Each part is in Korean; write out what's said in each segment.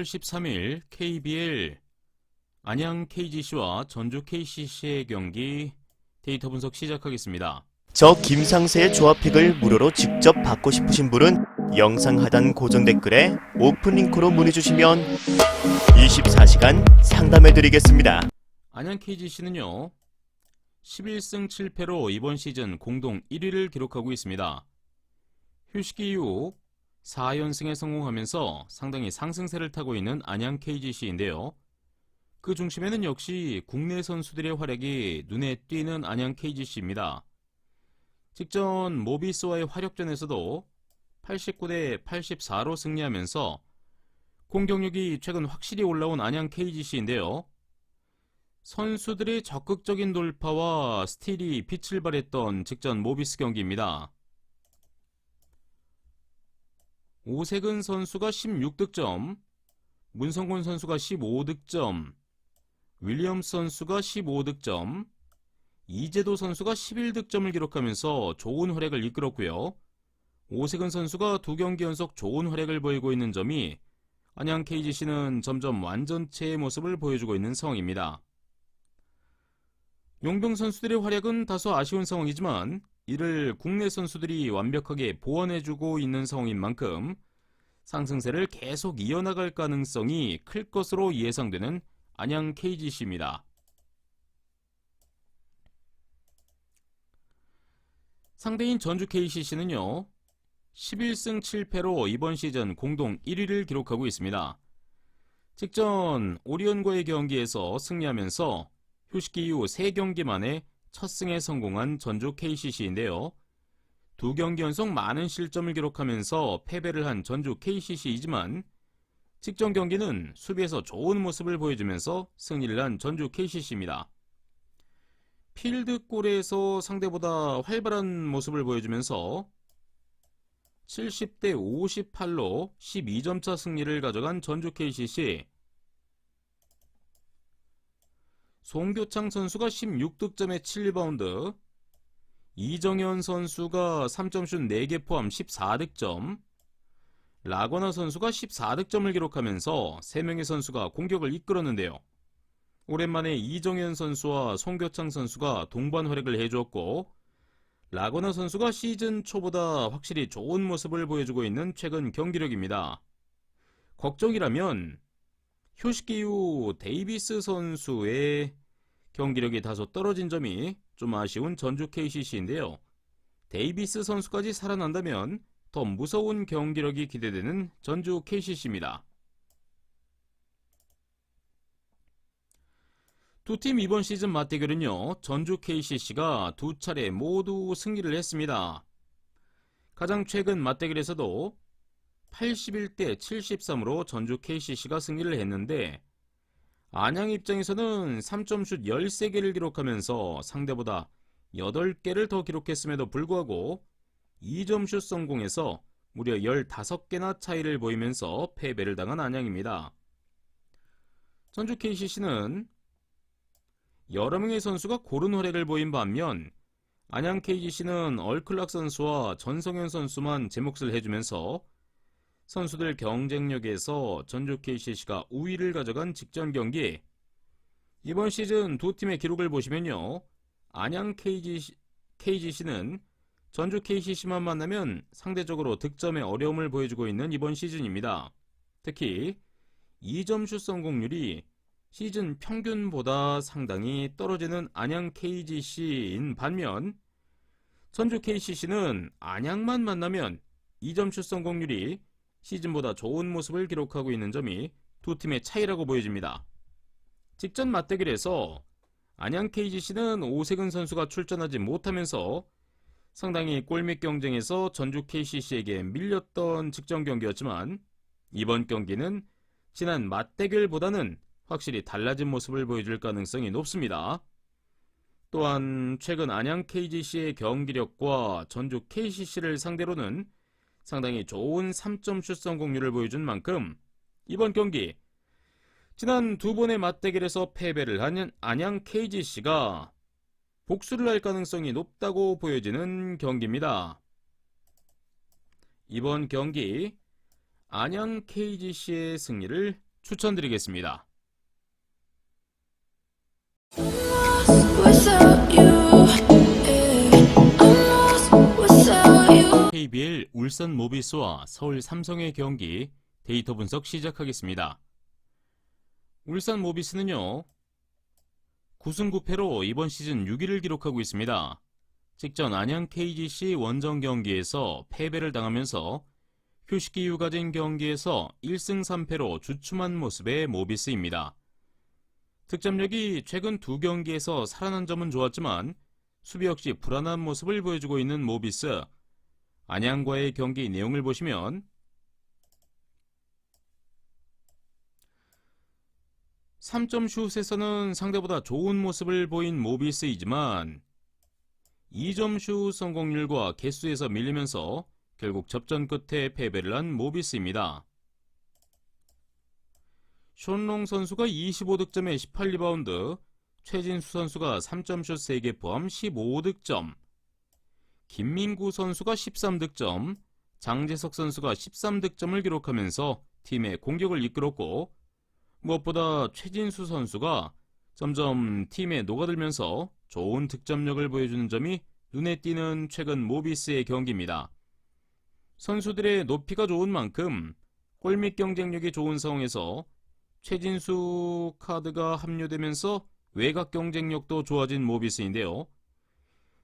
10월 13일 KBL 안양 KGC와 전주 KCC의 경기 데이터 분석 시작하겠습니다. 저 김상세의 조합픽을 무료로 직접 받고 싶으신 분은 영상 하단 고정 댓글에 오픈 링크로 문의 주시면 24시간 상담해 드리겠습니다. 안양 KGC는요. 11승 7패로 이번 시즌 공동 1위를 기록하고 있습니다. 휴식기 이후 4연승에 성공하면서 상당히 상승세를 타고 있는 안양 KGC인데요. 그 중심에는 역시 국내 선수들의 활약이 눈에 띄는 안양 KGC입니다. 직전 모비스와의 화력전에서도 89대 84로 승리하면서 공격력이 최근 확실히 올라온 안양 KGC인데요. 선수들의 적극적인 돌파와 스틸이 빛을 발했던 직전 모비스 경기입니다. 오세근 선수가 16득점, 문성곤 선수가 15득점, 윌리엄스 선수가 15득점, 이재도 선수가 11득점을 기록하면서 좋은 활약을 이끌었고요. 오세근 선수가 두 경기 연속 좋은 활약을 보이고 있는 점이 안양 KGC는 점점 완전체의 모습을 보여주고 있는 상황입니다. 용병 선수들의 활약은 다소 아쉬운 상황이지만 이를 국내 선수들이 완벽하게 보완해주고 있는 상황인 만큼 상승세를 계속 이어나갈 가능성이 클 것으로 예상되는 안양 KGC입니다. 상대인 전주 KCC는요, 11승 7패로 이번 시즌 공동 1위를 기록하고 있습니다. 직전 오리온과의 경기에서 승리하면서 휴식기 이후 3경기 만에 첫 승에 성공한 전주 KCC인데요. 두 경기 연속 많은 실점을 기록하면서 패배를 한 전주 KCC이지만 직전 경기는 수비에서 좋은 모습을 보여주면서 승리를 한 전주 KCC입니다. 필드 골에서 상대보다 활발한 모습을 보여주면서 70대 58로 12점차 승리를 가져간 전주 KCC 송교창 선수가 16득점에 7리바운드, 이정현 선수가 3점슛 4개 포함 14득점, 라거나 선수가 14득점을 기록하면서 3명의 선수가 공격을 이끌었는데요. 오랜만에 이정현 선수와 송교창 선수가 동반 활약을 해주었고, 라거나 선수가 시즌 초보다 확실히 좋은 모습을 보여주고 있는 최근 경기력입니다. 걱정이라면 휴식기 이후 데이비스 선수의 경기력이 다소 떨어진 점이 좀 아쉬운 전주 KCC인데요. 데이비스 선수까지 살아난다면 더 무서운 경기력이 기대되는 전주 KCC입니다. 두 팀 이번 시즌 맞대결은요, 전주 KCC가 두 차례 모두 승리를 했습니다. 가장 최근 맞대결에서도 81대 73으로 전주 KCC가 승리를 했는데 안양 입장에서는 3점슛 13개를 기록하면서 상대보다 8개를 더 기록했음에도 불구하고 2점슛 성공해서 무려 15개나 차이를 보이면서 패배를 당한 안양입니다. 전주 KCC는 여러 명의 선수가 고른 활약을 보인 반면 안양 KGC는 얼클락 선수와 전성현 선수만 제 몫을 해주면서 선수들 경쟁력에서 전주 KCC가 우위를 가져간 직전 경기. 이번 시즌 두 팀의 기록을 보시면요. 안양 KGC, KGC는 전주 KCC만 만나면 상대적으로 득점에 어려움을 보여주고 있는 이번 시즌입니다. 특히 2점 슛 성공률이 시즌 평균보다 상당히 떨어지는 안양 KGC인 반면 전주 KCC는 안양만 만나면 2점 슛 성공률이 시즌보다 좋은 모습을 기록하고 있는 점이 두 팀의 차이라고 보여집니다. 직전 맞대결에서 안양 KGC는 오세근 선수가 출전하지 못하면서 상당히 골밑 경쟁에서 전주 KCC에게 밀렸던 직전 경기였지만 이번 경기는 지난 맞대결보다는 확실히 달라진 모습을 보여줄 가능성이 높습니다. 또한 최근 안양 KGC의 경기력과 전주 KCC를 상대로는 상당히 좋은 3점 슛 성공률을 보여준 만큼 이번 경기 지난 두 번의 맞대결에서 패배를 한 안양 KGC가 복수를 할 가능성이 높다고 보여지는 경기입니다. 이번 경기 안양 KGC의 승리를 추천드리겠습니다. 울산 모비스와 서울 삼성의 경기 데이터 분석 시작하겠습니다. 울산 모비스는요, 9승 9패로 이번 시즌 6위를 기록하고 있습니다. 직전 안양 KGC 원정 경기에서 패배를 당하면서 휴식기 가진 경기에서 1승 3패로 주춤한 모습의 모비스입니다. 득점력이 최근 두 경기에서 살아난 점은 좋았지만 수비 역시 불안한 모습을 보여주고 있는 모비스. 안양과의 경기 내용을 보시면 3점 슛에서는 상대보다 좋은 모습을 보인 모비스이지만 2점 슛 성공률과 개수에서 밀리면서 결국 접전 끝에 패배를 한 모비스입니다. 션롱 선수가 25득점에 18리바운드, 최진수 선수가 3점 슛 3개 포함 15득점, 김민구 선수가 13득점, 장재석 선수가 13득점을 기록하면서 팀의 공격을 이끌었고 무엇보다 최진수 선수가 점점 팀에 녹아들면서 좋은 득점력을 보여주는 점이 눈에 띄는 최근 모비스의 경기입니다. 선수들의 높이가 좋은 만큼 골밑 경쟁력이 좋은 상황에서 최진수 카드가 합류되면서 외곽 경쟁력도 좋아진 모비스인데요.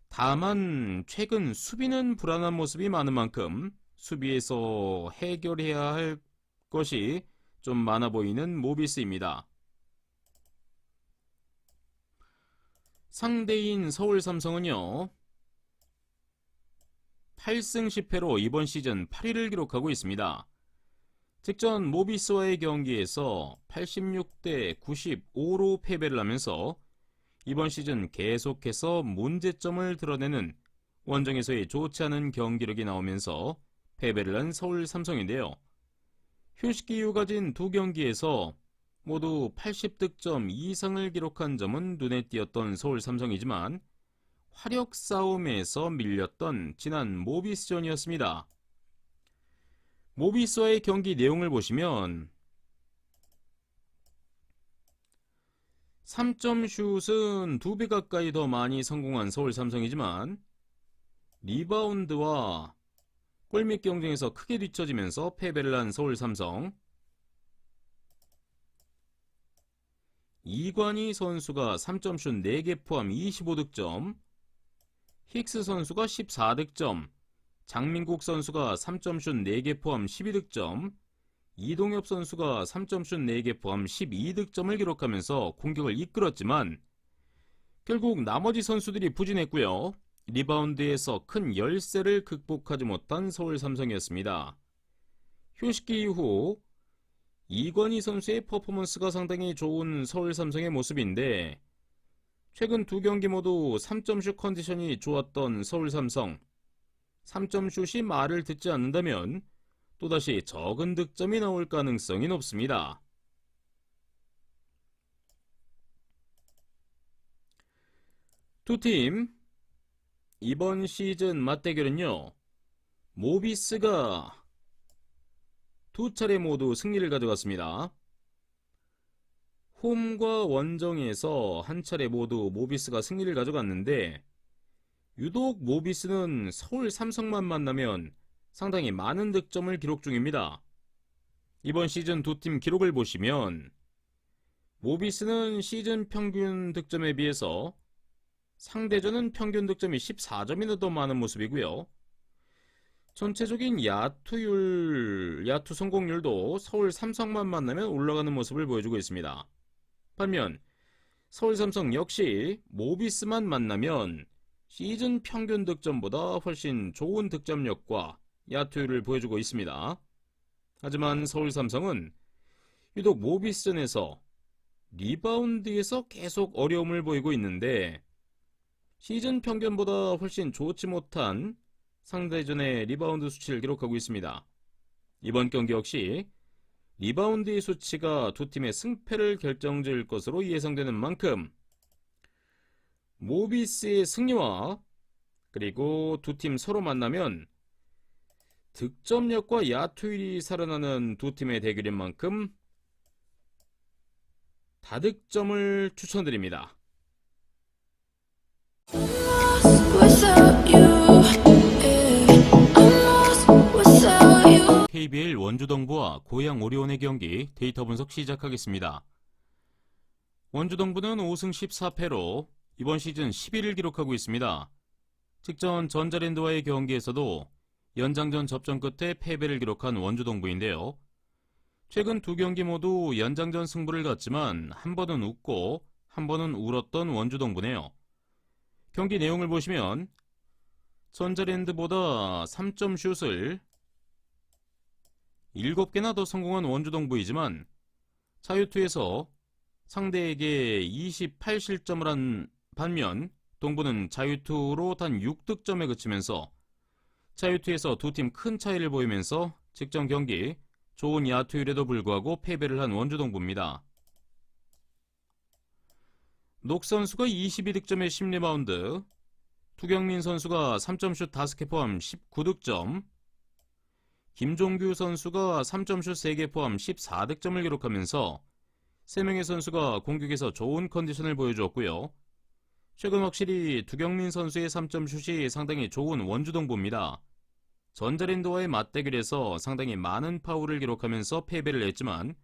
다만 최근 수비는 불안한 모습이 많은 만큼 수비에서 해결해야 할 것이 좀 많아 보이는 모비스입니다. 상대인 서울 삼성은요. 8승 10패로 이번 시즌 8위를 기록하고 있습니다. 직전 모비스와의 경기에서 86대 95로 패배를 하면서 이번 시즌 계속해서 문제점을 드러내는 원정에서의 좋지 않은 경기력이 나오면서 패배를 한 서울 삼성인데요. 휴식기 이후 가진 두 경기에서 모두 80득점 이상을 기록한 점은 눈에 띄었던 서울 삼성이지만 화력 싸움에서 밀렸던 지난 모비스전이었습니다. 모비스와의 경기 내용을 보시면 3점 슛은 두배 가까이 더 많이 성공한 서울 삼성이지만 리바운드와 골밑 경쟁에서 크게 뒤처지면서 패배를 한 서울 삼성. 이관희 선수가 3점슛 4개 포함 25득점, 힉스 선수가 14득점, 장민국 선수가 3점슛 4개 포함 12득점, 이동엽 선수가 3점슛 4개 포함 12득점을 기록하면서 공격을 이끌었지만 결국 나머지 선수들이 부진했고요. 리바운드에서 큰 열세를 극복하지 못한 서울 삼성이었습니다. 휴식기 이후 이건희 선수의 퍼포먼스가 상당히 좋은 서울 삼성의 모습인데 최근 두 경기 모두 3점슛 컨디션이 좋았던 서울 삼성 3점슛이 말을 듣지 않는다면 또다시 적은 득점이 나올 가능성이 높습니다. 두 팀 이번 시즌 맞대결은요. 모비스가 두 차례 모두 승리를 가져갔습니다. 홈과 원정에서 한 차례 모두 모비스가 승리를 가져갔는데 유독 모비스는 서울 삼성만 만나면 상당히 많은 득점을 기록 중입니다. 이번 시즌 두 팀 기록을 보시면 모비스는 시즌 평균 득점에 비해서 상대전은 평균 득점이 14점이나 더 많은 모습이고요. 전체적인 야투율, 야투 성공률도 서울 삼성만 만나면 올라가는 모습을 보여주고 있습니다. 반면 서울 삼성 역시 모비스만 만나면 시즌 평균 득점보다 훨씬 좋은 득점력과 야투율을 보여주고 있습니다. 하지만 서울 삼성은 유독 모비스전에서 리바운드에서 계속 어려움을 보이고 있는데 시즌 평균보다 훨씬 좋지 못한 상대전의 리바운드 수치를 기록하고 있습니다. 이번 경기 역시 리바운드의 수치가 두 팀의 승패를 결정질 것으로 예상되는 만큼 모비스의 승리와 그리고 두 팀 서로 만나면 득점력과 야투율이 살아나는 두 팀의 대결인 만큼 다득점을 추천드립니다. KBL 원주동부와 고양 오리온의 경기 데이터 분석 시작하겠습니다. 원주동부는 5승 14패로 이번 시즌 11위를 기록하고 있습니다. 직전 전자랜드와의 경기에서도 연장전 접전 끝에 패배를 기록한 원주동부인데요. 최근 두 경기 모두 연장전 승부를 갖지만 한 번은 웃고 한 번은 울었던 원주동부네요. 경기 내용을 보시면 전자랜드보다 3점 슛을 7개나 더 성공한 원주동부이지만 자유투에서 상대에게 28실점을 한 반면 동부는 자유투로 단 6득점에 그치면서 자유투에서 두 팀 큰 차이를 보이면서 직전 경기 좋은 야투율에도 불구하고 패배를 한 원주동부입니다. 녹 선수가 22득점에 10리바운드, 투경민 선수가 3점슛 5개 포함 19득점, 김종규 선수가 3점슛 3개 포함 14득점을 기록하면서 3명의 선수가 공격에서 좋은 컨디션을 보여주었고요. 최근 확실히 두경민 선수의 3점 슛이 상당히 좋은 원주동부입니다. 전자랜드와의 맞대결에서 상당히 많은 파울을 기록하면서 패배를 했지만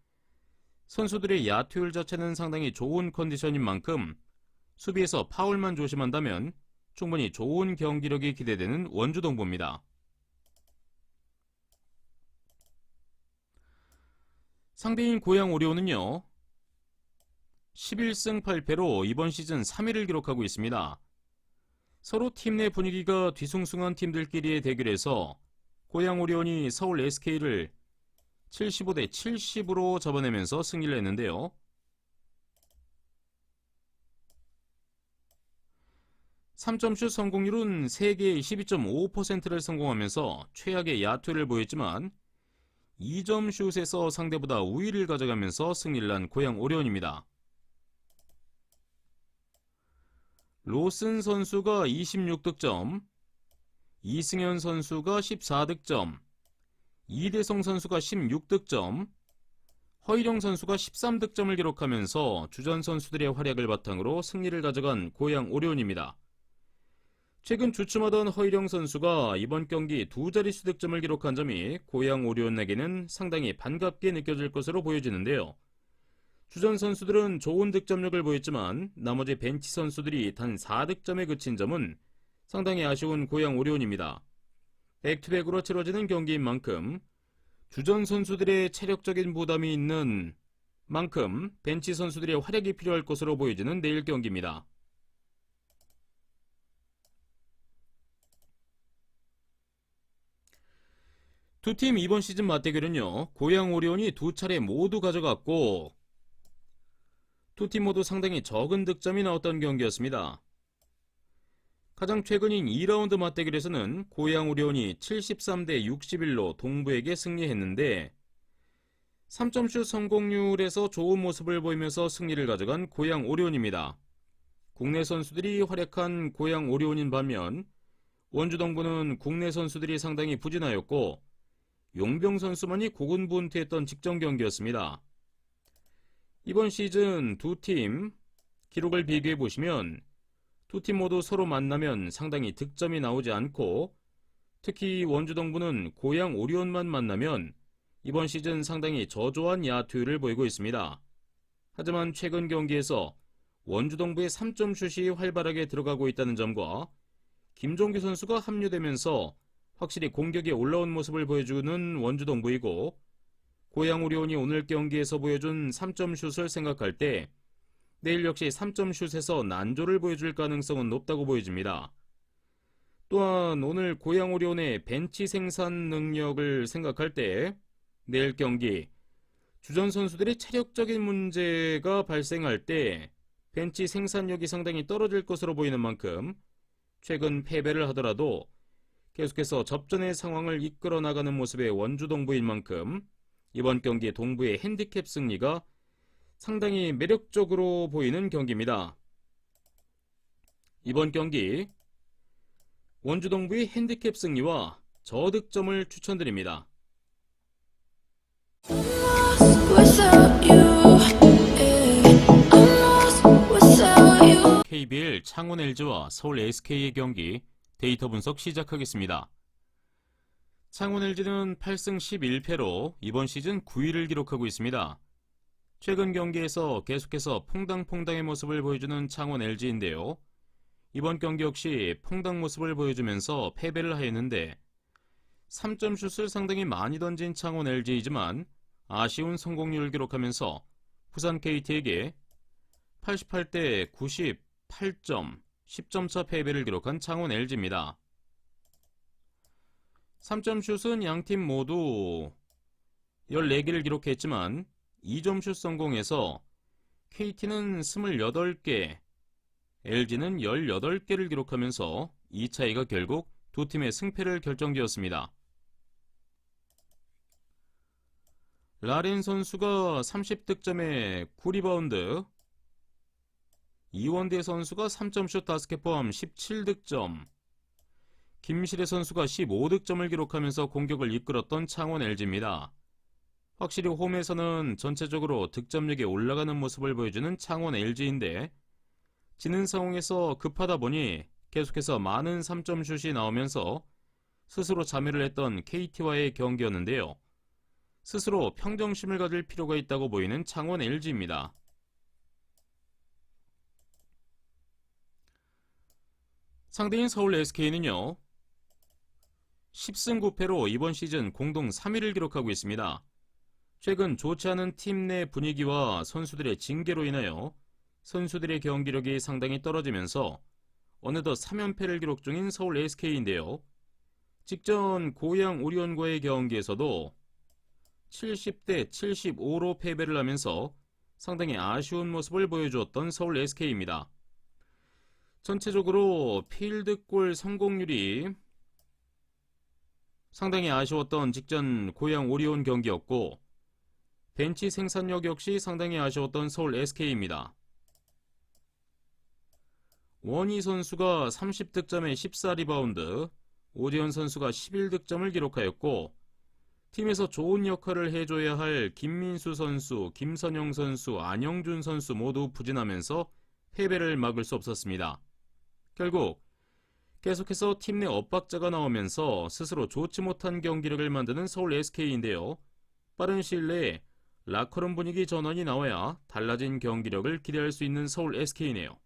선수들의 야투율 자체는 상당히 좋은 컨디션인 만큼 수비에서 파울만 조심한다면 충분히 좋은 경기력이 기대되는 원주동부입니다. 상대인 고양 오리온은요. 11승 8패로 이번 시즌 3위를 기록하고 있습니다. 서로 팀 내 분위기가 뒤숭숭한 팀들끼리의 대결에서 고양 오리온이 서울 SK를 75대 70으로 잡아내면서 승리를 했는데요. 삼점슛 성공률은 3개의 12.5%를 성공하면서 최악의 야투를 보였지만 2점 슛에서 상대보다 우위를 가져가면서 승리를 한 고양 오리온입니다. 로슨 선수가 26득점, 이승현 선수가 14득점, 이대성 선수가 16득점, 허일영 선수가 13득점을 기록하면서 주전 선수들의 활약을 바탕으로 승리를 가져간 고양 오리온입니다. 최근 주춤하던 허일영 선수가 이번 경기 두 자릿수 득점을 기록한 점이 고양 오리온에게는 상당히 반갑게 느껴질 것으로 보여지는데요. 주전 선수들은 좋은 득점력을 보였지만 나머지 벤치 선수들이 단 4득점에 그친 점은 상당히 아쉬운 고양 오리온입니다. 백투백으로 치러지는 경기인 만큼 주전 선수들의 체력적인 부담이 있는 만큼 벤치 선수들의 활약이 필요할 것으로 보여지는 내일 경기입니다. 두 팀 이번 시즌 맞대결은요, 고양 오리온이 두 차례 모두 가져갔고, 두 팀 모두 상당히 적은 득점이 나왔던 경기였습니다. 가장 최근인 2라운드 맞대결에서는 고양 오리온이 73대 61로 동부에게 승리했는데 3점슛 성공률에서 좋은 모습을 보이면서 승리를 가져간 고양 오리온입니다. 국내 선수들이 활약한 고양 오리온인 반면 원주동부는 국내 선수들이 상당히 부진하였고 용병 선수만이 고군분투했던 직전 경기였습니다. 이번 시즌 두 팀 기록을 비교해 보시면 두 팀 모두 서로 만나면 상당히 득점이 나오지 않고 특히 원주 동부는 고양 오리온만 만나면 이번 시즌 상당히 저조한 야투율을 보이고 있습니다. 하지만 최근 경기에서 원주 동부의 3점 슛이 활발하게 들어가고 있다는 점과 김종규 선수가 합류되면서 확실히 공격에 올라온 모습을 보여주는 원주 동부이고 고양 오리온이 오늘 경기에서 보여준 3점 슛을 생각할 때 내일 역시 3점 슛에서 난조를 보여줄 가능성은 높다고 보여집니다. 또한 오늘 고양 오리온의 벤치 생산 능력을 생각할 때 내일 경기 주전 선수들의 체력적인 문제가 발생할 때 벤치 생산력이 상당히 떨어질 것으로 보이는 만큼 최근 패배를 하더라도 계속해서 접전의 상황을 이끌어 나가는 모습의 원주동부인 만큼 이번 경기 동부의 핸디캡 승리가 상당히 매력적으로 보이는 경기입니다. 이번 경기 원주 동부의 핸디캡 승리와 저득점을 추천드립니다. 창원 LG와 서울 SK의 경기 데이터 분석 시작하겠습니다. 창원 LG는 8승 11패로 이번 시즌 9위를 기록하고 있습니다. 최근 경기에서 계속해서 퐁당퐁당의 모습을 보여주는 창원 LG인데요. 이번 경기 역시 퐁당 모습을 보여주면서 패배를 하였는데 3점 슛을 상당히 많이 던진 창원 LG이지만 아쉬운 성공률을 기록하면서 부산 KT에게 88대 98점, 10점 차 패배를 기록한 창원 LG입니다. 3점 슛은 양팀 모두 14개를 기록했지만 2점 슛 성공에서 KT는 28개, LG는 18개를 기록하면서 이 차이가 결국 두 팀의 승패를 결정지었습니다. 라렌 선수가 30득점에 9리바운드, 이원대 선수가 3점슛 5개 포함 17득점, 김실애 선수가 15득점을 기록하면서 공격을 이끌었던 창원 LG입니다. 확실히 홈에서는 전체적으로 득점력이 올라가는 모습을 보여주는 창원 LG인데 지는 상황에서 급하다 보니 계속해서 많은 3점 슛이 나오면서 스스로 자멸을 했던 KT와의 경기였는데요. 스스로 평정심을 가질 필요가 있다고 보이는 창원 LG입니다. 상대인 서울 SK는요. 10승 9패로 이번 시즌 공동 3위를 기록하고 있습니다. 최근 좋지 않은 팀 내 분위기와 선수들의 징계로 인하여 선수들의 경기력이 상당히 떨어지면서 어느덧 3연패를 기록 중인 서울 SK인데요. 직전 고양 오리온과의 경기에서도 70대 75로 패배를 하면서 상당히 아쉬운 모습을 보여주었던 서울 SK입니다. 전체적으로 필드골 성공률이 상당히 아쉬웠던 직전 고양 오리온 경기였고 벤치 생산력 역시 상당히 아쉬웠던 서울 SK입니다. 원희 선수가 30득점에 14리바운드, 오지현 선수가 11득점을 기록하였고 팀에서 좋은 역할을 해줘야 할 김민수 선수, 김선영 선수, 안영준 선수 모두 부진하면서 패배를 막을 수 없었습니다. 결국 계속해서 팀 내 엇박자가 나오면서 스스로 좋지 못한 경기력을 만드는 서울 SK인데요. 빠른 시일 내에 라커룸 분위기 전환이 나와야 달라진 경기력을 기대할 수 있는 서울 SK네요.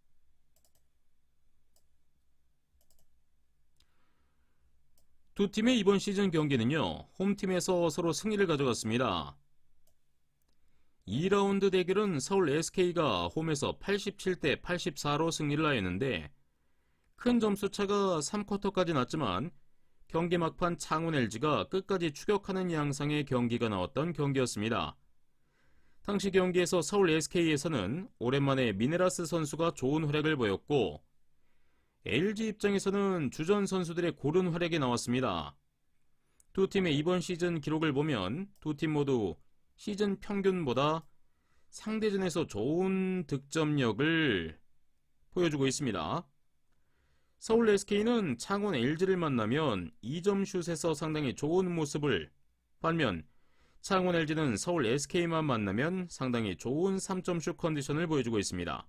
두 팀의 이번 시즌 경기는요, 홈팀에서 서로 승리를 가져갔습니다. 2라운드 대결은 서울 SK가 홈에서 87대 84로 승리를 하였는데, 큰 점수 차가 3쿼터까지 났지만, 경기 막판 창원 LG가 끝까지 추격하는 양상의 경기가 나왔던 경기였습니다. 당시 경기에서 서울 SK에서는 오랜만에 미네라스 선수가 좋은 활약을 보였고, LG 입장에서는 주전 선수들의 고른 활약이 나왔습니다. 두 팀의 이번 시즌 기록을 보면 두 팀 모두 시즌 평균보다 상대전에서 좋은 득점력을 보여주고 있습니다. 서울 SK는 창원 LG를 만나면 2점 슛에서 상당히 좋은 모습을 반면 창원 LG는 서울 SK만 만나면 상당히 좋은 3점 슛 컨디션을 보여주고 있습니다.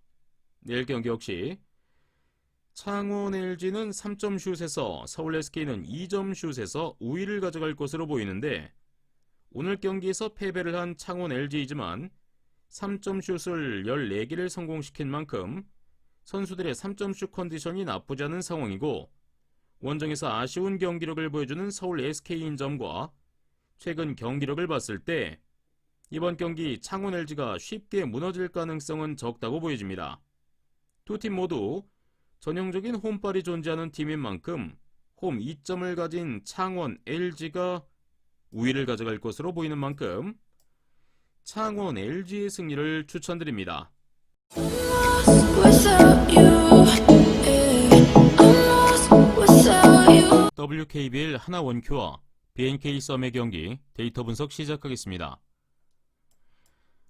내일 경기 역시 창원 LG는 3점 슛에서 서울 SK는 2점 슛에서 우위를 가져갈 것으로 보이는데 오늘 경기에서 패배를 한 창원 LG이지만 3점 슛을 14개를 성공시킨 만큼 선수들의 3점 슛 컨디션이 나쁘지 않은 상황이고 원정에서 아쉬운 경기력을 보여주는 서울 SK인 점과 최근 경기력을 봤을 때 이번 경기 창원 LG가 쉽게 무너질 가능성은 적다고 보여집니다. 두 팀 모두 전형적인 홈발이 존재하는 팀인 만큼 홈 2점을 가진 창원 LG가 우위를 가져갈 것으로 보이는 만큼 창원 LG의 승리를 추천드립니다. WKBL 하나 원큐와 BNK 썸의 경기 데이터 분석 시작하겠습니다.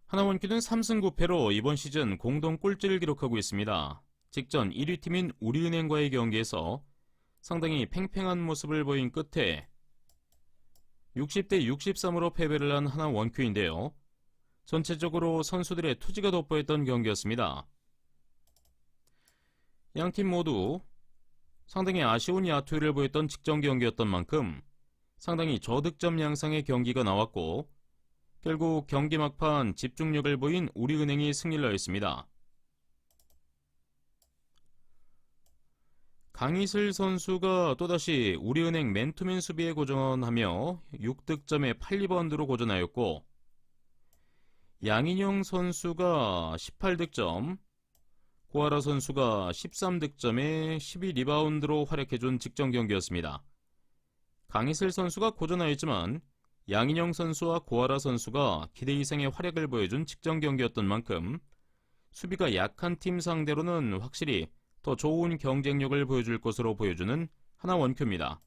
하나 원큐는 3승 9패로 이번 시즌 공동 꼴찌를 기록하고 있습니다. 직전 1위 팀인 우리은행과의 경기에서 상당히 팽팽한 모습을 보인 끝에 60대 63으로 패배를 한 하나 원큐인데요. 전체적으로 선수들의 투지가 돋보였던 경기였습니다. 양팀 모두 상당히 아쉬운 야투를 보였던 직전 경기였던 만큼 상당히 저득점 양상의 경기가 나왔고 결국 경기 막판 집중력을 보인 우리은행이 승리를 하였습니다. 강희슬 선수가 또다시 우리은행 맨투맨 수비에 고전하며 6득점에 8리바운드로 고전하였고 양인영 선수가 18득점, 고아라 선수가 13득점에 12리바운드로 활약해준 직전 경기였습니다. 강희슬 선수가 고전하였지만 양인영 선수와 고아라 선수가 기대 이상의 활약을 보여준 직전 경기였던 만큼 수비가 약한 팀 상대로는 확실히 더 좋은 경쟁력을 보여줄 것으로 보여주는 하나 원큐입니다.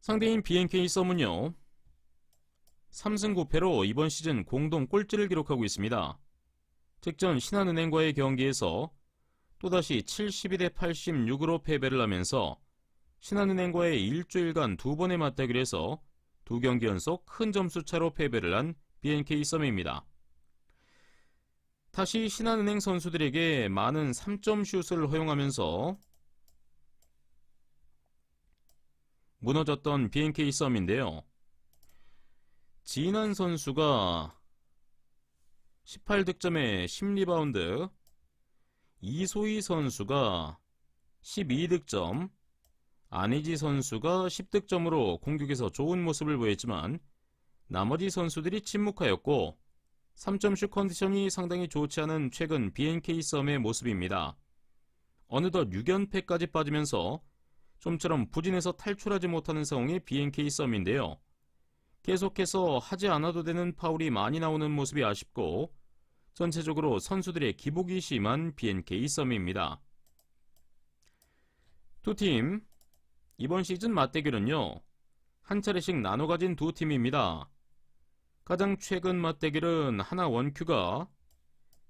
상대인 BNK 썸은요. 3승 9패로 이번 시즌 공동 꼴찌를 기록하고 있습니다. 직전 신한은행과의 경기에서 또다시 72대 86으로 패배를 하면서 신한은행과의 일주일간 두 번의 맞대결에서 두 경기 연속 큰 점수 차로 패배를 한 BNK 썸입니다. 다시 신한은행 선수들에게 많은 3점 슛을 허용하면서 무너졌던 BNK 썸인데요. 진한 선수가 18득점에 10리바운드, 이소희 선수가 12득점, 안희지 선수가 10득점으로 공격에서 좋은 모습을 보였지만 나머지 선수들이 침묵하였고 3점슛 컨디션이 상당히 좋지 않은 최근 BNK 썸의 모습입니다. 어느덧 6연패까지 빠지면서 좀처럼 부진해서 탈출하지 못하는 상황의 BNK 썸인데요. 계속해서 하지 않아도 되는 파울이 많이 나오는 모습이 아쉽고 전체적으로 선수들의 기복이 심한 BNK 썸입니다. 두 팀 이번 시즌 맞대결은요. 한 차례씩 나눠 가진 두 팀입니다. 가장 최근 맞대결은 하나 원큐가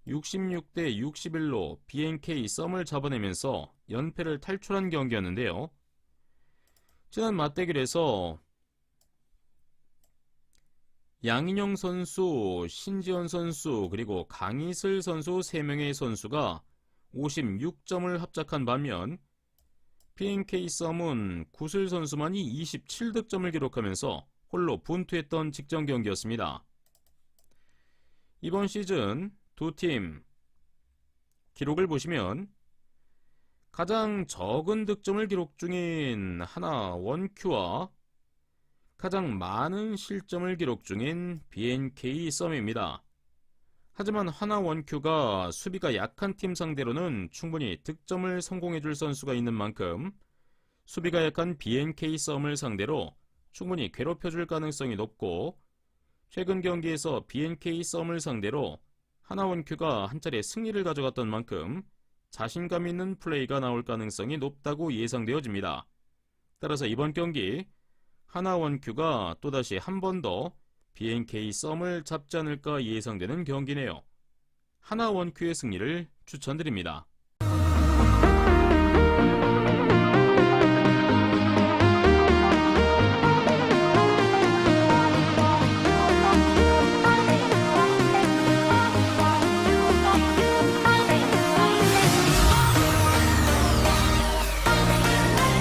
66대 61로 BNK 썸을 잡아내면서 연패를 탈출한 경기였는데요. 지난 맞대결에서 양인영 선수, 신지현 선수, 그리고 강희슬 선수 3명의 선수가 56점을 합작한 반면 BNK 썸은 구슬 선수만이 27득점을 기록하면서 홀로 분투했던 직전 경기였습니다. 이번 시즌 두 팀 기록을 보시면 가장 적은 득점을 기록 중인 하나 원큐와 가장 많은 실점을 기록 중인 BNK 썸입니다. 하지만 하나 원큐가 수비가 약한 팀 상대로는 충분히 득점을 성공해줄 선수가 있는 만큼 수비가 약한 BNK 썸을 상대로 충분히 괴롭혀줄 가능성이 높고 최근 경기에서 BNK 썸을 상대로 하나원큐가 한 차례 승리를 가져갔던 만큼 자신감 있는 플레이가 나올 가능성이 높다고 예상되어집니다. 따라서 이번 경기 하나원큐가 또다시 한 번 더 BNK 썸을 잡지 않을까 예상되는 경기네요. 하나원큐의 승리를 추천드립니다.